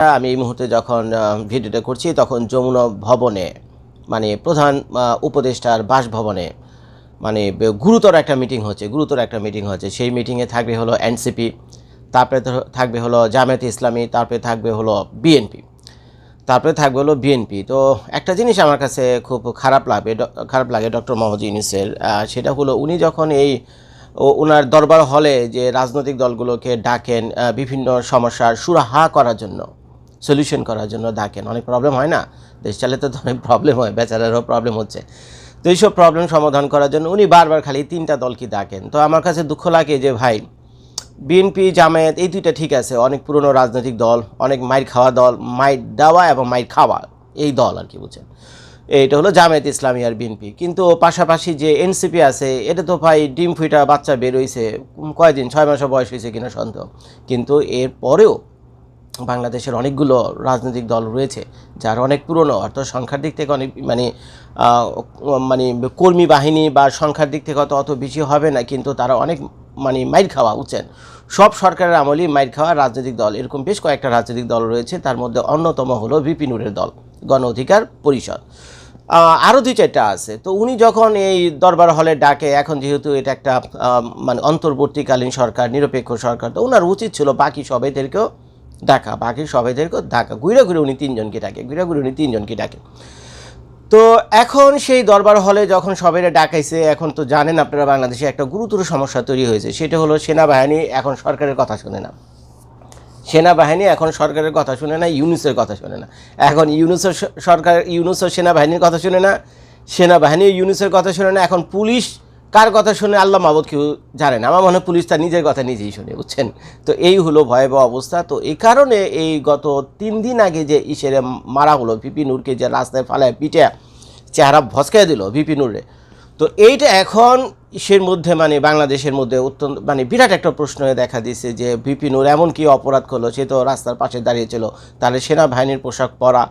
আমি এই মুহূর্তে যখন ভিডিওটা করছি, তখন যমুনা ভবনে মানে প্রধান উপদেষ্টার বাসভবনে মানে গুরুতর একটা মিটিং হচ্ছে, গুরুতর একটা মিটিং হচ্ছে। সেই মিটিংয়ে থাকবে হলো এনসিপি তারপরে থাকবে হলো জামায়াত ইসলামী, তারপরে থাকবে হলো বিএনপি তারপরে থাকবে হলো বিএনপি তো একটা জিনিস আমার কাছে খুব খারাপ লাগে খারাপ লাগে ডক্টর মোহাম্মদ ইউনিসের সেটা হলো উনি যখন এই ওনার দরবার হলে যে রাজনৈতিক দলগুলোকে ডাকেন বিভিন্ন সমস্যার সুরাহা করার জন্য সলিউশন করার জন্য ডাকেন। অনেক প্রবলেম হয় না? দেশ চালাতে তো অনেক প্রবলেম হয় বেচারারও প্রবলেম হচ্ছে। তো এইসব প্রবলেম সমাধান করার জন্য উনি বারবার খালি তিনটা দলকে ডাকেন? তো আমার কাছে দুঃখ লাগে যে ভাই বিএনপি জামায়াত এই দুইটা ঠিক আছে। অনেক পুরনো রাজনৈতিক দল অনেক মাইর খাওয়া দল মাইর দেওয়া এবং মাইর খাওয়া এই দল আর কি বুঝছেন? এইটা হলো জামায়াত ইসলামী আর বিএনপি কিন্তু পাশাপাশি যে এনসিপি আছে এটা তো ভাই ডিম ফুইটা বাচ্চা বের হইছে উম, কয়দিন? ছয় মাসের বয়স হয়েছে কিনা সন্দেহ। কিন্তু এর পরেও বাংলাদেশের অনেকগুলো রাজনৈতিক দল রয়েছে, যার অনেক পুরনো, অর্থাৎ সংখ্যার দিক থেকে অনেক মানে মানে কর্মী বাহিনী বা সংখ্যার দিক থেকে অত অত বেশি হবে না, কিন্তু তারা অনেক মানে মাইর খাওয়া বুঝছেন সব সরকারের আমলই মাইর খাওয়া রাজনৈতিক দল। এরকম বেশ কয়েকটা রাজনৈতিক দল রয়েছে, তার মধ্যে অন্যতম হলো বিপিনুরের দল, গণ অধিকার পরিষদ। আরও দুই চারটা আছে। তো উনি যখন এই দরবার হলে ডাকে, এখন যেহেতু এটা একটা মানে অন্তর্বর্তীকালীন সরকার, নিরপেক্ষ সরকার, তো ওনার উচিত ছিল বাকি সবাইদেরকেও ডাকা বাকি সবাইদেরকেও ডাকা ঘুরে ঘুরে উনি তিনজনকে ডাকে, ঘুরে ঘুরে উনি তিনজনকে ডাকে। তো এখন সেই দরবার হলে যখন সবাইরা ডাকাইছে, এখন তো জানেন আপনারা বাংলাদেশে একটা গুরুতর সমস্যা তৈরি হয়েছে, সেটা হলো সেনাবাহিনী এখন সরকারের কথা শোনে না। সেনাবাহিনী এখন সরকারের কথা শুনে না, ইউনুসের কথা শুনে না। এখন ইউনুসের সরকার ইউনুসও সেনাবাহিনীর কথা শুনে না, সেনাবাহিনী ইউনুসের কথা শুনে না, এখন পুলিশ কার কথা শুনে আল্লাহ মাবুদ কেউ জানে না? আমার মনে হয় পুলিশ তার নিজের কথা নিজেই শুনে, বুঝছেন? তো এই হলো ভয়াবহ অবস্থা। তো এই কারণে এই গত তিন দিন আগে যে ইসেরে মারা হলো পিপি নূরকে যে রাস্তায় ফালায় পিঠে চেহারা ভসকায় দিল ভিপি নুরে। তো এইটা এখন ইসের মধ্যে মানে বাংলাদেশের মধ্যে অত্যন্ত মানে বিরাট একটা প্রশ্ন হয়ে দেখা দিচ্ছে যে ভিপি নূর এমন কি অপরাধ করল, সে তো রাস্তার পাশে দাঁড়িয়েছিল তাহলে সেনাবাহিনীর পোশাক পরা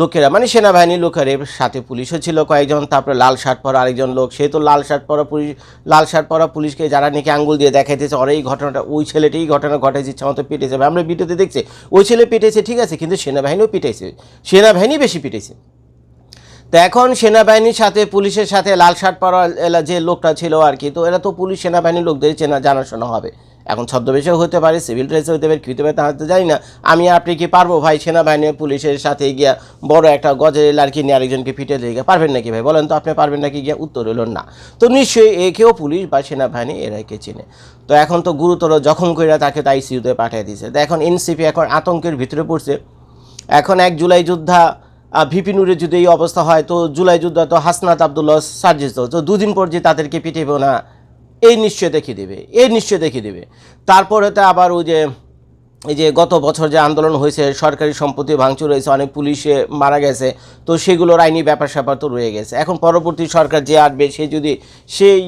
লোকেরা মানে সেনাবাহিনীর লোকের সাথে পুলিশও ছিল কয়েকজন, তারপরে লাল শার্ট পরা আরেকজন লোক। সে তো লাল শার্ট পরা পুলিশ, লাল শার্ট পরা পুলিশকে যারা নাকি আঙ্গুল দিয়ে দেখাইতেছে ওর এই ঘটনাটা, ওই ছেলেটাই ঘটনা ঘটাইছে ইচ্ছা মতো পিটেছে আমরা ভিডিওতে দেখছি, ওই ছেলে পিটেছে ঠিক আছে, কিন্তু সেনাবাহিনীও পিটাইছে। সেনাবাহিনী বেশি পিটেছে তো এখন সেনাবাহিনীর সাথে, পুলিশের সাথে লাল শার্ট পরা যে লোকটা ছিল আর কি, তো এরা তো পুলিশ সেনাবাহিনীর লোকদের চেনা, জানাশোনা হবে। এখন ছদ্মবেশেও হতে পারে, সিভিল ড্রেসে হতে পারে কী হতে পারে তা হতে জানি না। আমি আপনি কি পারব ভাই? সেনাবাহিনী পুলিশের সাথে গিয়া বড় একটা গজের লাড়কি নিয়ে আরেকজনকে ফিটে দিয়ে গিয়া পারবেন নাকি ভাই? বলেন তো, আপনি পারবেন নাকি গিয়া উত্তর হলো না। তো নিশ্চয়ই একেও পুলিশ বা সেনাবাহিনী এরাকে চেনে। তো এখন তো গুরুতর জখম করে তাকে তো আইসিইউতে পাঠিয়ে দিয়েছে তো এখন এনসিপি এখন আতঙ্কের ভিতরে পড়ছে। এখন এক জুলাই যোদ্ধা ভিপি নুরের যদি এই অবস্থা হয়, তো জুলাই যোদ্ধা তো হাসনাত আবদুল্লাহ সার্জিত তো। দুদিন পর যে তাদেরকে পিটিবে না এই নিশ্চয় দেখিয়ে দেবে, এই নিশ্চয় দেখিয়ে দেবে। তারপরে তো আবার ওই যে, এই যে গত বছর যে আন্দোলন হয়েছে, সরকারি সম্পত্তি ভাঙচুর হয়েছে, অনেক পুলিশে মারা গেছে, তো সেগুলোর আইনি ব্যাপার স্যাপার তো রয়ে গেছে। এখন পরবর্তী সরকার যে আসবে, সে যদি সেই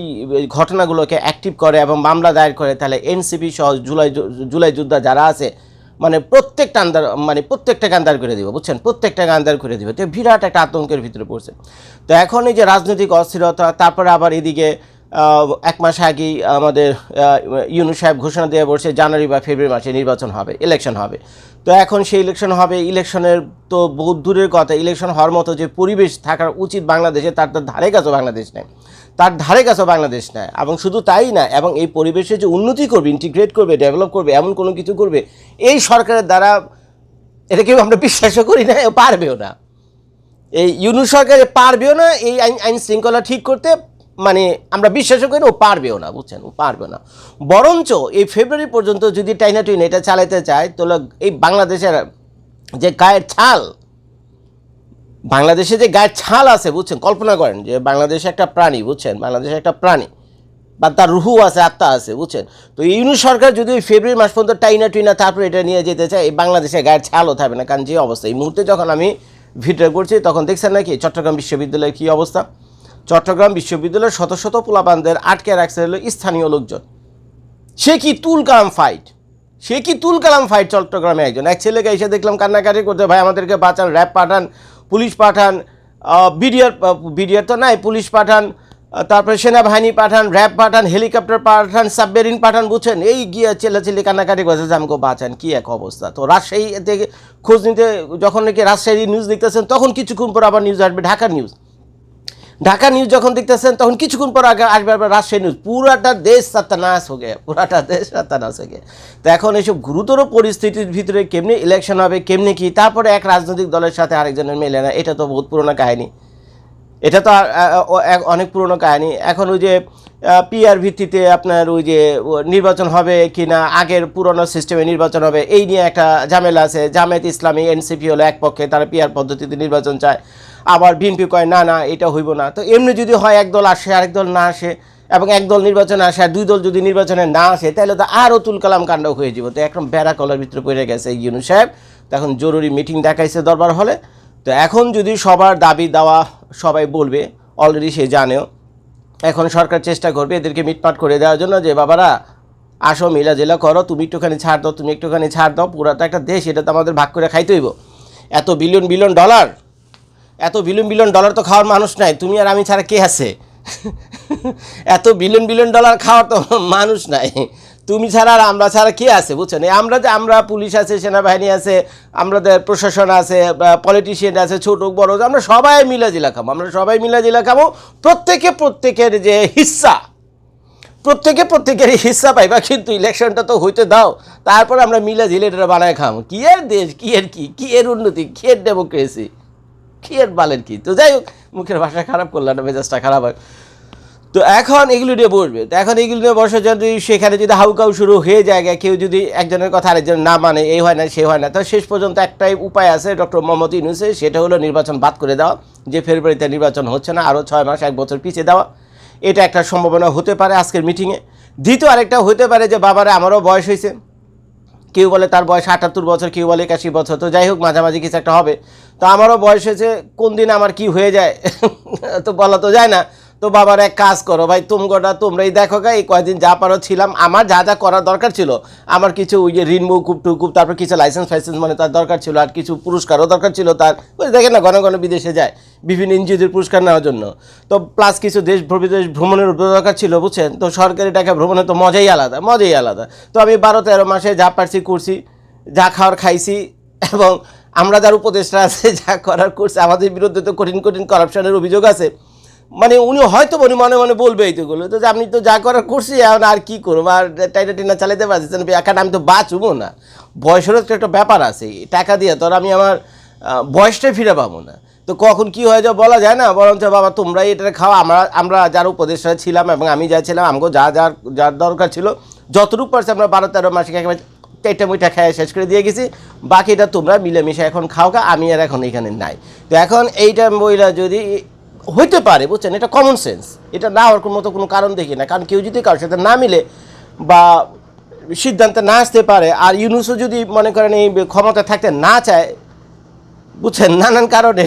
ঘটনাগুলোকে অ্যাক্টিভ করে এবং মামলা দায়ের করে, তাহলে এনসিপি সহ জুলাই জুলাই যোদ্ধা যারা আছে মানে প্রত্যেকটা আন্দার মানে প্রত্যেকটাকে আন্দার করে দেবে, বুঝছেন? প্রত্যেকটাকে আন্দার করে দিবে। তো বিরাট একটা আতঙ্কের ভিতরে পড়ছে। তো এখন এই যে রাজনৈতিক অস্থিরতা, তারপরে আবার এদিকে এক মাস আগেই আমাদের ইউনু সাহেব ঘোষণা দেওয়া বলছে জানুয়ারি বা ফেব্রুয়ারি মাসে নির্বাচন হবে ইলেকশন হবে। তো এখন সেই ইলেকশন হবে ইলেকশনের তো বহু দূরের কথা ইলেকশন হওয়ার মতো যে পরিবেশ থাকার উচিত বাংলাদেশে, তার তার ধারে কাছেও বাংলাদেশ নেই। তার ধারে কাছেও বাংলাদেশ নেয় এবং শুধু তাই না, এবং এই পরিবেশে যে উন্নতি করবে ইন্টিগ্রেট করবে ডেভেলপ করবে, এমন কোনো কিছু করবে, এই সরকারের দ্বারা এটা কেউ আমরা বিশ্বাসও করি না পারবেও না। এই ইউনু সরকারে পারবেও না, এই আইন আইন শৃঙ্খলা ঠিক করতে মানে আমরা বিশ্বাসও করি ও পারবেও না, বুঝছেন? ও পারবে না। বরঞ্চ এই ফেব্রুয়ারি পর্যন্ত যদি টাইনা টুইন এটা চালাতে চায় তাহলে এই বাংলাদেশের যে গায়ের ছাল, বাংলাদেশে যে গায়ের ছাল আছে, বুঝছেন? কল্পনা করেন যে বাংলাদেশে একটা প্রাণী, বুঝছেন? বাংলাদেশে একটা প্রাণী, বা তার রুহু আছে, আত্মা আছে, বুঝছেন? তো ইউনু সরকার যদি ওই ফেব্রুয়ারি মাস পর্যন্ত টাইনা টুইনা তারপরে এটা নিয়ে যেতে চায়, এই বাংলাদেশে গায়ের ছালও থাকবে না। কারণ যে অবস্থা, এই মুহূর্তে যখন আমি ভিডিও করছি, তখন দেখছেন নাকি চট্টগ্রাম বিশ্ববিদ্যালয়ের কী অবস্থা? চট্টগ্রাম বিশ্ববিদ্যালয়ের শত শত পোলাপানদের আটকে রাখছে হলো স্থানীয় লোকজন। সে কি তুল কালাম ফাইট সে কি তুল কালাম ফাইট চট্টগ্রামে একজন? এক ছেলেকে এসে দেখলাম কান্নাকাটি করতে ভাই, আমাদেরকে বাঁচান র্যাব পাঠান, পুলিশ পাঠান বিডিআর বিডিআর তো নাই, পুলিশ পাঠান তারপরে সেনাবাহিনী পাঠান র্যাব পাঠান হেলিকপ্টার পাঠান সাবমেরিন পাঠান, বুঝছেন? এই গিয়ে চেল্লাচিল্লি কান্নাকাটি করছে, যে আমাকে বাঁচান, কী এক অবস্থা? তো রাজশাহী থেকে খোঁজ নিতে, যখন নাকি রাজশাহী নিউজ দেখতেছেন, তখন কিছুক্ষণ পর আবার নিউজ আসবে ঢাকা নিউজ ঢাকা নিউজ যখন দেখতেছেন, তখন কিছুক্ষণ পর আগে আসবে আবার রাজশাহী নিউজ পুরাটা দেশ সাত্তানাশ হয়ে গে পুরাটা দেশ সাত্তানাশ হয়ে গে তো এখন এইসব গুরুতর পরিস্থিতির ভিতরে কেমনি ইলেকশন হবে, কেমনি কি? তারপরে এক রাজনৈতিক দলের সাথে আরেকজনের মেলে না, এটা তো বহুত পুরোনো কাহিনী। এটা তো অনেক পুরনো কাহিনী। এখন ওই যে পিআর ভিত্তিতে আপনার ওই যে নির্বাচন হবে কি না আগের পুরনো সিস্টেমে নির্বাচন হবে, এই নিয়ে একটা ঝামেলা আছে। জামায়াত ইসলামী এনসিপি হলো এক পক্ষে, তারা পিআর পদ্ধতিতে নির্বাচন চায়। আবার বিএনপি কয়, না না, এটা হইব না। তো এমনি যদি হয়, এক দল আসে, আরেক দল না আসে, এবং এক দল নির্বাচনে আসে, আর দুই দল যদি নির্বাচনে না আসে, তাহলে তো আরও তুলকালাম কাণ্ড হয়ে যাব। তো একদম বেড়া কলার ভিতরে পড়ে গেছে ইউনু সাহেব। তো এখন জরুরি মিটিং দেখাইছে দরবার হলে। তো এখন যদি সবার দাবি দেওয়া সবাই বলবে অলরেডি সে জানেও, এখন সরকার চেষ্টা করবে এদেরকে মিটমাট করে দেওয়ার জন্য যে, বাবারা, আসো মিলা জেলা করো, তুমি একটুখানি ছাড় দাও, তুমি একটুখানি ছাড় দাও পুরাটা একটা দেশ, এটা তো আমাদের ভাগ করে খাইতে হইব। এত বিলিয়ন বিলিয়ন ডলার এত বিলিয়ন বিলিয়ন ডলার তো খাওয়ার মানুষ নাই, তুমি আর আমি ছাড়া কে আছে? এত বিলিয়ন বিলিয়ন ডলার খাওয়ার তো মানুষ নাই। তুমি ছাড়া আর আমরা ছাড়া কে আছে বুঝছেন আমরা যে আমরা পুলিশ আছে, সেনাবাহিনী আছে আমাদের প্রশাসন আছে পলিটিশিয়ান আছে, ছোট, বড় আমরা সবাই মিলা জিলা খাব আমরা সবাই মিলা জিলা খাব প্রত্যেকে প্রত্যেকের যে হিস্সা প্রত্যেকে প্রত্যেকের হিস্সা পাইবা, কিন্তু ইলেকশনটা তো হইতে দাও। তারপর আমরা মিলা জিলেটা বানায় খাব কি এর দেশ, কি এর কি কি এর উন্নতি, কি এর ডেমোক্রেসি কি এর বালের কি? তো যাই হোক, মুখের ভাষা খারাপ করলাম না, মেজাজটা খারাপ হয়। তো এখন এগুলো নিয়ে বসবে। তো এখন এগুলো নিয়ে বসার জন্য যদি সেখানে যদি হাউকাউ শুরু হয়ে যায় কেউ যদি একজনের কথা আরেকজন না মানে এই হয় না, সে হয় না, তো শেষ পর্যন্ত একটাই উপায় আছে ডক্টর মোহাম্মদ ইউনুসের, সেটা হলো নির্বাচন বাদ করে দেওয়া, যে ফেব্রুয়ারিতে নির্বাচন হচ্ছে না, আরও ছয় মাস, এক বছর পিছিয়ে দেওয়া। এটা একটা সম্ভাবনা হতে পারে আজকের মিটিংয়ে। দ্বিতীয় আরেকটা হতে পারে যে, বাবারে, আমারও বয়স হয়েছে। কেউ বলে তার বয়স আটাত্তর বছর, কেউ বলে একাশি বছর, তো যাই হোক, মাঝামাঝি কিছু একটা হবে। তো আমারও বয়স হয়েছে, কোন দিন আমার কি হয়ে যায়? তো বলা তো যায় না। তো বাবার এক কাজ করো ভাই তোমরা তোমরাই দেখো গা, এই কয়েকদিন যা পারো ছিলাম। আমার যা যা করার দরকার ছিল, আমার কিছু ওই যে ঋণ মুকুব টুকুব তারপর কিছু লাইসেন্স ফাইসেন্স মানে তার দরকার ছিল, আর কিছু পুরস্কারও দরকার ছিল তার। ওই দেখেন না, ঘন ঘন বিদেশে যায়, বিভিন্ন এনজিওদের পুরস্কার নেওয়ার জন্য। তো প্লাস কিছু দেশ বিদেশ ভ্রমণের দরকার ছিল, বুঝছেন? তো সরকারি টাকা ভ্রমণে তো মজাই আলাদা মজাই আলাদা। তো আমি বারো তেরো মাসে যা পারছি করছি, যা খাওয়ার খাইছি, এবং আমরা যার উপদেষ্টা আছে, যা করার করছে, আমাদের বিরুদ্ধে তো কঠিন কঠিন করাপশনের অভিযোগ আছে। মানে উনি হয়তো উনি মনে মনে বলবে এইটুকুলো। তো যে আপনি তো যা করার করছি, এখন আর কী করব? আর টাইটা টিনা চালাতে পারছেন কারণ আমি তো বাঁচবো না। বয়সেরও তো একটা ব্যাপার আছে টাকা দিয়ে তো আর আমি আমার বয়সটাই ফিরে পাবো না। তো কখন কি হয়ে যাবে বলা যায় না? বরঞ্চ বাবা, তোমরাই এটা খাও, আমরা আমরা যার উপদেশটা ছিলাম এবং আমি যা ছিলাম আমাকে যা যার যার দরকার ছিল, যতটুকু পারছে আমরা বারো তেরো মাসে একেবারে চারটা মুইটা খেয়ে শেষ করে দিয়ে গেছি। বাকিটা তোমরা মিলেমিশে এখন খাও কা আমি আর এখন এখানে নাই। তো এখন এইটা বইরা যদি হইতে পারে, বুঝছেন? এটা কমন সেন্স এটা না হওয়ার মতো কোনো কারণ দেখি না। কারণ কেউ যদি কারোর সাথে না মিলে বা সিদ্ধান্তে না আসতে পারে, আর ইউনুসও যদি মনে করেন এই ক্ষমতা থাকতে না চায়, বুঝছেন? নানান কারণে।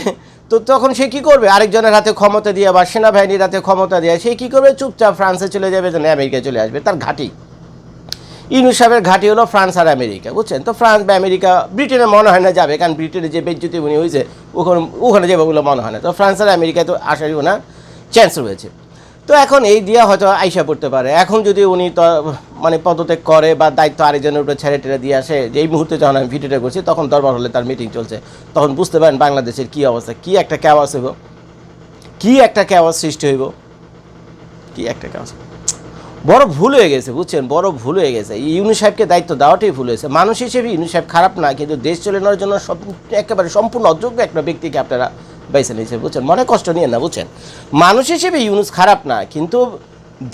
তো তখন সে কি করবে? আরেকজনের হাতে ক্ষমতা দিয়ে বা সেনাবাহিনীর হাতে ক্ষমতা দিয়ে সে কি করবে? চুপচাপ ফ্রান্সে চলে যাবে, যেন আমেরিকায় চলে আসবে। তার ঘাঁটি। ইউনুস সাহেবের ঘাঁটি হলো ফ্রান্স আর আমেরিকা, বুঝছেন? তো ফ্রান্স বা আমেরিকা ব্রিটেনে মনে হয় না যাবে, কারণ ব্রিটেনে যে বেজ্জুতি উনি হয়েছে ওখানে ওখানে যাবে ওগুলো মনে হয় না। তো ফ্রান্স আর আমেরিকায় তো আসারই ওনার চান্স রয়েছে। তো এখন এই দিয়ে হয়তো আইসা পড়তে পারে। এখন যদি উনি মানে পদত্যাগ করে বা দায়িত্ব আরেকজনের উপরে ছেড়ে টেড়ে দিয়ে আসে, যে এই মুহূর্তে যখন আমি ভিডিওটা করছি, তখন দরবার হলে তার মিটিং চলছে। তখন বুঝতে পারেন বাংলাদেশের কী অবস্থা, কী একটা ক্যাওয়াস হইব, কী একটা ক্যাওয়াস সৃষ্টি হইব, কী একটা ক্যাওয়াস বড় ভুল হয়ে গেছে, বুঝছেন? বড় ভুল হয়ে গেছে। ইউনু সাহেবকে দায়িত্ব দেওয়াটাই ভুল হয়েছে। মানুষ হিসেবে ইউনু সাহেব খারাপ না, কিন্তু দেশ চলে নেওয়ার জন্য সব একেবারে সম্পূর্ণ অযোগ্য একটা ব্যক্তিকে আপনারা বেছে নিয়েছেন, বুঝছেন? মনে কষ্ট নিয়ে না, বুঝছেন? মানুষ হিসেবে ইউনুস খারাপ না, কিন্তু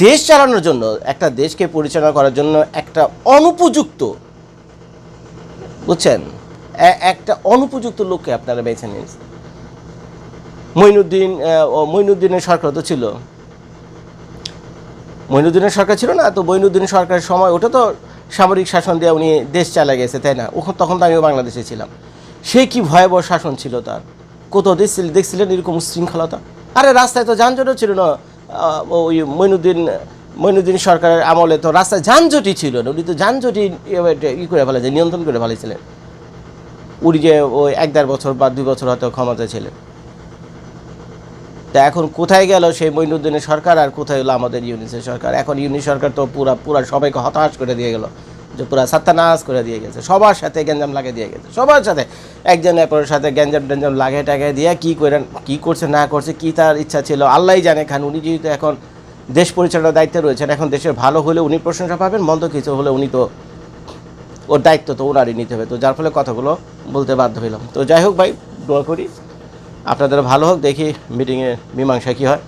দেশ চালানোর জন্য, একটা দেশকে পরিচালনা করার জন্য একটা অনুপযুক্ত, বুঝছেন? একটা অনুপযুক্ত লোককে আপনারা বেছে নিয়েছেন। মইনুদ্দিন মইনুদ্দিনের সরকার তো ছিল। মইনুদ্দিনের সরকার ছিল না, তো মইনুদ্দিন সরকারের সময় ওটা তো সামরিক শাসন দিয়ে উনি দেশ চালা গেছে, তাই না? ওখান তখন তো আমিও বাংলাদেশে ছিলাম। সে কি ভয়াবহ শাসন ছিল তার? কোথাও দেখছিলেন দেখছিলেন এরকম শৃঙ্খলতা আরে রাস্তায় তো যানজটও ছিল না। ওই মইনুদ্দিন মইনুদ্দিন সরকারের আমলে তো রাস্তায় যানজটই ছিল না। উনি তো যানজটই ই করে ফেলেছে, নিয়ন্ত্রণ করে ফেলেছিলেন। উনি যে ওই এক দেড় বছর বা দুই বছর হয়তো ক্ষমতা ছিলেন। তো এখন কোথায় গেল সেই মঈনুদ্দিনের সরকার আর কোথায় হলো আমাদের ইউনিসের সরকার? এখন ইউনিস সরকার তো পুরা পুরা সবাইকে হতাশ করে দিয়ে গেল, যে পুরা সাত্তানাশ করে দিয়ে গেছে, সবার সাথে গ্যাঞ্জাম লাগিয়ে দিয়ে গেছে, সবার সাথে। একজন অপরের সাথে গ্যাঞ্জাম ট্যাঞ্জাম লাগিয়ে টাকিয়ে দিয়ে কী করেন, কী করছে, না করছে, কী তার ইচ্ছা ছিল, আল্লাহ জানে খান, উনি যেহেতু এখন দেশ পরিচালনার দায়িত্বে রয়েছেন, এখন দেশের ভালো হলে উনি প্রশংসা পাবেন, মন্দ কিছু হলে উনি তো ওর দায়িত্ব তো ওনারই নিতে হবে। তো যার ফলে কথাগুলো বলতে বাধ্য হইলাম। তো যাই হোক ভাই, দোয়া করি। আপনাদের ভালো হোক দেখি মিটিংয়ে মীমাংসা কী হয়।